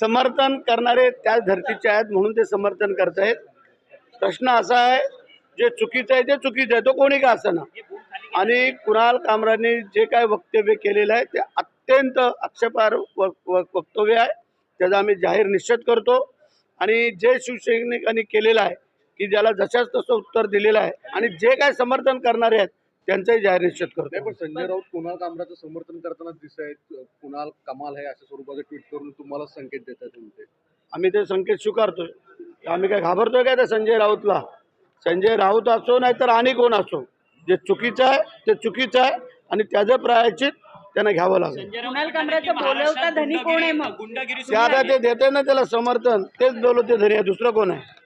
समर्थन करणारे त्याच धर्तीचे आहेत म्हणून ते समर्थन करतायत. प्रश्न असा आहे जे चुकीचं आहे ते चुकीचं आहे तो कोणी का ना आणि कुणाल कामरांनी जे काय वक्तव्य केलेलं आहे ते अत्यंत आक्षेपार व व- वक्तव्य आहे. त्याचा आम्ही जाहीर निश्चित करतो. आणि जे शिवसैनिकांनी केलेलं आहे की ज्याला जशाच तसं उत्तर दिलेलं आहे आणि जे काय समर्थन करणारे आहेत त्यांचाही जाहीर निषेध करतो. पण संजय राऊत कुणाल कामराचं समर्थन करताना दिसत कुणाल कमाल आहे अशा स्वरूपाचं ट्विट करून तुम्हाला संकेत देत आहेत आम्ही ते संकेत स्वीकारतोय. आम्ही काय घाबरतोय काय त्या संजय राऊतला? संजय राऊत असो नाही तर आणि कोण असो? जे चुकीचं आहे ते चुकीचं आहे आणि त्याचं प्रायचित त्यांना घ्यावं लागेल. कुणाल कामराचं बोलवता धनी कोण आहे मग? गुंडागिरी ते आता ते देते ना त्याला समर्थन. तेच बोलवते धरी आहे दुसरं कोण आहे?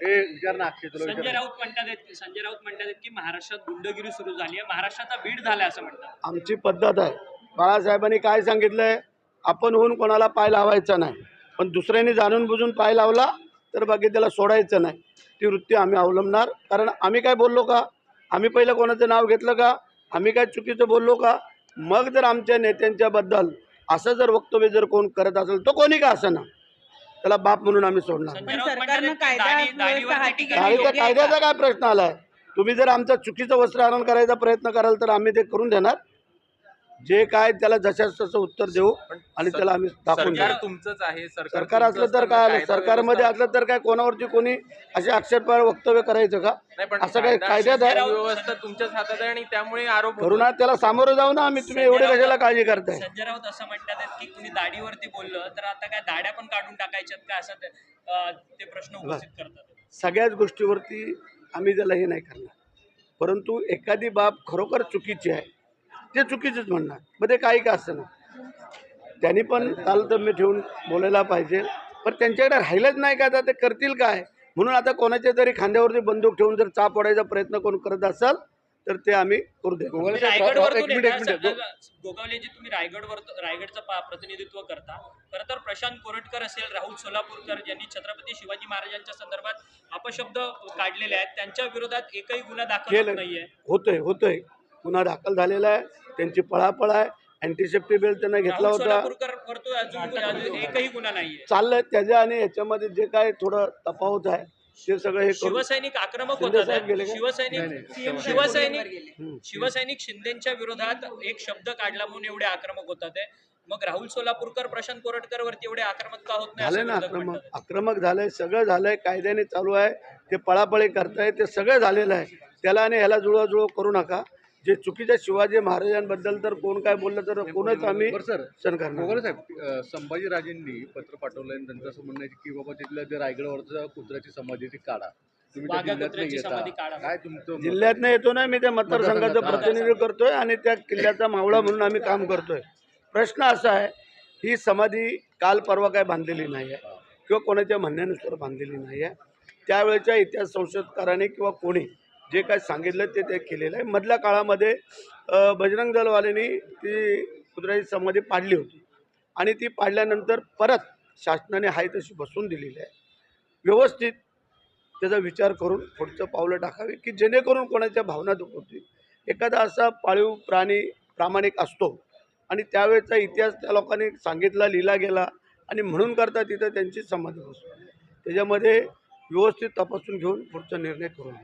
हे विचार ना अक्षय तुला संजय विचार राऊत म्हणतात आहेत- संजय राऊत म्हणतात आहेत की महाराष्ट्रात गुंडगिरी सुरू झाली आहे. महाराष्ट्राचा बीड झालाय असं म्हणतात. आमची पद्धत आहे. बाळासाहेबांनी काय सांगितलंय? आपण होऊन कोणाला पाय लावायचा नाही. पण दुसऱ्याने जाणून बुजून पाय लावला तर बाकी त्याला सोडायचं नाही. ती वृत्ती आम्ही अवलंबणार. कारण आम्ही काय बोललो का? आम्ही पहिलं कोणाचं नाव घेतलं का? आम्ही काय चुकीचं बोललो का? मग जर आमच्या नेत्यांच्याबद्दल असं जर वक्तव्य जर कोण करत असेल तो कोणी का ना? त्याला बाप म्हणून आम्ही सोडणार कायदा आहे का? कायद्याचा काय प्रश्न आलाय? तुम्ही जर आमचं चुकीचं वस्त्रहरण करायचा प्रयत्न कराल तर आम्ही ते करून देणार. जे काय त्याला जशाच तसं उत्तर देऊ आणि त्याला आम्ही दाखवून सरकार देऊ. तुमचंच आहे सरकार सरकार तुमचं असलं तर असताना काय आलं कायदा सरकारमध्ये व्यवस्था- असलं तर काय? कोणावरती कोणी असे आक्षेपार्ह वक्तव्य करायचं का? नाही पण असं काय कायदा कायद्यात आहे. व्यवस्था तुमच्याच हातात आहे आणि त्यामुळे आरोप होतो. करुणा त्याला सामोरं जाऊ ना आम्ही. तुम्ही एवढे कशाला काळजी करताय? संजय राऊत असं म्हणतात की कुणी दाढीवरती बोललं तर आता काय दाढ्या पण काढून टाकायच्यात का असं ते- अं, ते प्रश्न उपस्थित करतात. सगळ्याच गोष्टीवरती आम्ही त्याला हे नाही करणार. परंतु एखादी बाब खरोखर चुकीची आहे. ते चुकीचंच म्हणणार. मग ते काही का असं ना त्यांनी पण तालतम्य ठेवून बोलायला पाहिजे. पण त्यांच्याकडे राहिलंच नाही का आता? ते करतील काय? म्हणून आता कोणाच्या तरी खांद्यावरती बंदूक ठेवून जर चाप पडायचा प्रयत्न कोण करत असाल तर ते आम्ही करू दे. येता, गोगावलेजी तुम्ही रायगडवर रायगडचं प्रतिनिधित्व करता खरं तर प्रशांत कोरटकर असेल राहुल सोलापूरकर ज्यांनी छत्रपती शिवाजी महाराजांच्या संदर्भात अपशब्द काढलेले आहेत त्यांच्या विरोधात एकही गुन्हा दाखल नाहीये. होतंय होतंय. गुन्हा दाखल झालेला आहे त्यांची पळापळ आहे अँटीसेप्टी बेल त्यांना घेतला होता सोलापूरकर वरतून अजून अजून एकही गुन्हा नाहीये चाललंय त्याच्या आणि याच्यामध्ये जे काय थोडं तफावत आहे ते सगळं हे शिवसैनिक आक्रमक होतात का? शिवसैनिक शिवसैनिक. शिवसैनिक शिंदेच्या विरोधात एक शब्द काढला म्हणून एवढे आक्रमक होतात. मग राहुल सोलापूरकर प्रशांत कोरटकर वरती एवढे आक्रमक का होत नाही ना आक्रमक. आक्रमक झालंय सगळं झालंय कायद्याने चालू आहे ते पळापळी करताय ते सगळं झालेलं आहे त्याला आणि ह्याला जुळवाजुळव करू नका जे चुकीच्या शिवाजी महाराजांबद्दल तर कोण काय बोललं तर कोणच आम्ही सर सण करणार साहेब संभाजीराजेंनी पत्र पाठवलं आणि त्यांचं असं म्हणणं आहे की बाबा तिथलं ते रायगडवरचं कुत्र्याची समाधी ती काढा जिल्ह्यात नाही समाधी येता काढा. काय तुमचं मत? जिल्ह्यातनं येतो ना मी त्या मतदारसंघाचं हा. प्रतिनिधित्व करतोय आणि त्या किल्ल्याचा मावळा म्हणून आम्ही काम करतोय प्रश्न असा आहे ही समाधी काल परवा काय बांधलेली नाही आहे किंवा कोणाच्या म्हणण्यानुसार बांधलेली नाही आहे त्यावेळेच्या इतिहास संशोधकाराने किंवा कोणी जे काय सांगितलं ते ते केलेलं आहे. मधल्या काळामध्ये बजरंग दलवाल्यांनी ती कुत्र्याची समाधी पाडली होती. आणि ती पाडल्यानंतर परत शासनाने हाय तशी बसून दिलेली आहे. व्यवस्थित त्याचा विचार करून पुढचं पावलं टाकावे की जेणेकरून कोणाच्या भावना दुखवतील एखादा असा पाळीव प्राणी प्रामाणिक असतो आणि त्यावेळेचा इतिहास त्या लोकांनी सांगितला लिहिला गेला आणि म्हणून करता तिथं त्यांची समाधी बसतो त्याच्यामध्ये व्यवस्थित तपासून घेऊन पुढचा निर्णय करून